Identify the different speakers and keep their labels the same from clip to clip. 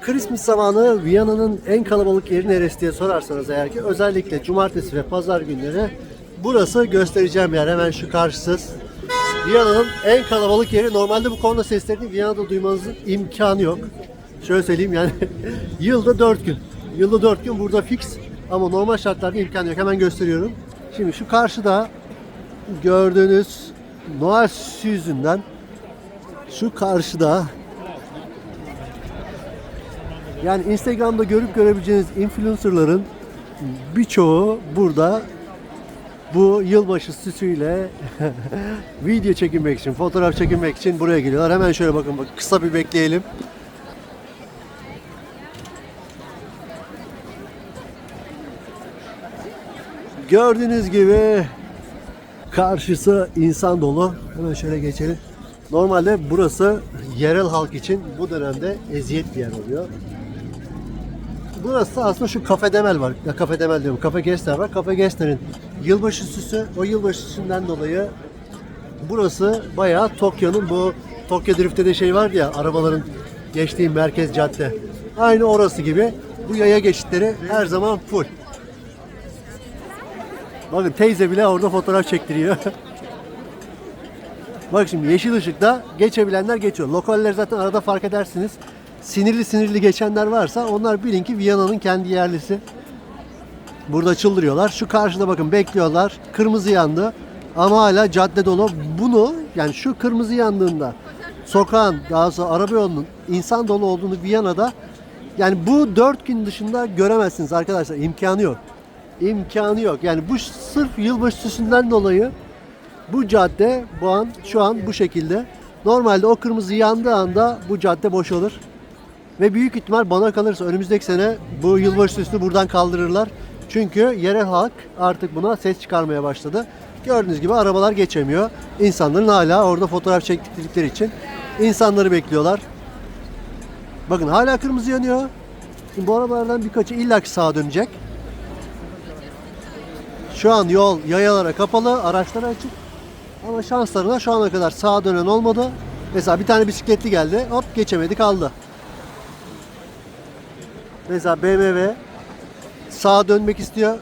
Speaker 1: Christmas zamanı Viyana'nın en kalabalık yeri neresi diye sorarsanız eğer ki özellikle cumartesi ve pazar günleri burası göstereceğim yer hemen şu karşısı. Viyana'nın en kalabalık yeri. Normalde bu korna seslerini Viyana'da duymanızın imkanı yok. Şöyle söyleyeyim yani yılda 4 gün. Yılda 4 gün burada fix ama normal şartlarda imkanı yok. Hemen gösteriyorum. Şimdi şu karşıda gördüğünüz Noel yüzünden şu karşıda yani Instagram'da görüp görebileceğiniz influencerların birçoğu burada bu yılbaşı süsüyle video çekinmek için, fotoğraf çekinmek için buraya geliyorlar. Hemen şöyle bakın bak kısa bir bekleyelim. Gördüğünüz gibi karşısı insan dolu. Hemen şöyle geçelim. Normalde burası yerel halk için bu dönemde eziyet bir yer oluyor. Burası aslında şu Kafe Demel var. Ya Kafe Demel diyorum. Kafe Gester var. Kafe Gester'in yılbaşı süsü. O yılbaşı süsünden dolayı burası bayağı Tokyo'nun bu Tokyo Drift'te de şey var ya arabaların geçtiği merkez cadde. Aynı orası gibi. Bu yaya geçitleri her zaman full. Bakın teyze bile orada fotoğraf çektiriyor. Bak şimdi yeşil ışıkta geçebilenler geçiyor. Lokaller zaten arada fark edersiniz. Sinirli sinirli geçenler varsa onlar bilin ki Viyana'nın kendi yerlisi. Burada çıldırıyorlar. Şu karşıda bakın bekliyorlar. Kırmızı yandı. Ama hala cadde dolu. Bunu yani şu kırmızı yandığında sokağın daha sonra araba yolunun insan dolu olduğunu Viyana'da yani bu dört gün dışında göremezsiniz arkadaşlar. İmkanı yok. İmkanı yok. Yani bu sırf yılbaşı süsünden dolayı bu cadde bu an şu an bu şekilde. Normalde o kırmızı yandığı anda bu cadde boşalır. Ve büyük ihtimal bana kalırsa önümüzdeki sene bu yılbaşı süsünü buradan kaldırırlar. Çünkü yerel halk artık buna ses çıkarmaya başladı. Gördüğünüz gibi arabalar geçemiyor. İnsanların hala orada fotoğraf çektikleri için insanları bekliyorlar. Bakın hala kırmızı yanıyor. Şimdi bu arabalardan birkaçı illaki sağa dönecek. Şu an yol yayalara kapalı, araçlara açık. Ama şanslarına şu ana kadar sağa dönen olmadı. Mesela bir tane bisikletli geldi, hop geçemedi kaldı. Mesela BMW sağa dönmek istiyor.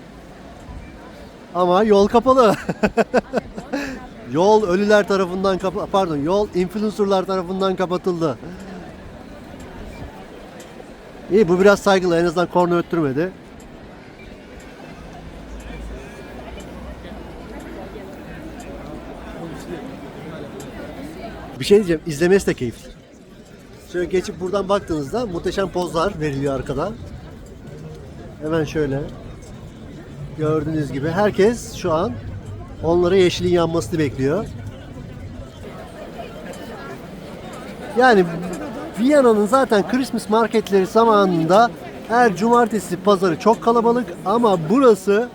Speaker 1: Ama yol kapalı. yol ölüler tarafından kapa pardon, yol influencerlar tarafından kapatıldı. İyi bu biraz saygılı en azından korna öttürmedi. Bir şey diyeceğim, izlemesi de keyifli. Şöyle geçip buradan baktığınızda muhteşem pozlar veriliyor arkada. Hemen şöyle. Gördüğünüz gibi herkes şu an onlara yeşilin yanmasını bekliyor. Yani Viyana'nın zaten Christmas marketleri zamanında her cumartesi pazarı çok kalabalık ama burası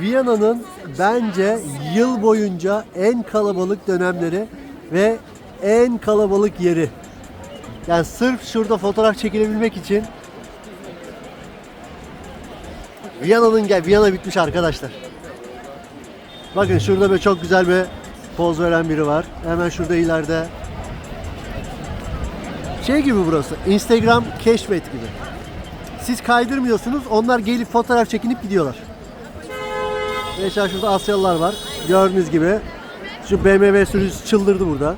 Speaker 1: Viyana'nın bence yıl boyunca en kalabalık dönemleri ve en kalabalık yeri. Yani sırf şurada fotoğraf çekilebilmek için Viyana'nın gel Viyana bitmiş arkadaşlar. Bakın şurada böyle çok güzel bir poz veren biri var. Hemen şurada ileride. Şey gibi burası. Instagram keşfet gibi. Siz kaydırmıyorsunuz. Onlar gelip fotoğraf çekinip gidiyorlar. Mesela şurada Asyalılar var. Gördüğünüz gibi. Şu BMW sürücüsü çıldırdı burada.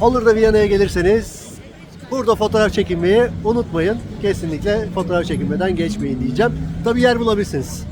Speaker 1: Olur da Viyana'ya gelirseniz burada fotoğraf çekinmeyi unutmayın. Kesinlikle fotoğraf çekinmeden geçmeyin diyeceğim. Tabi yer bulabilirsiniz.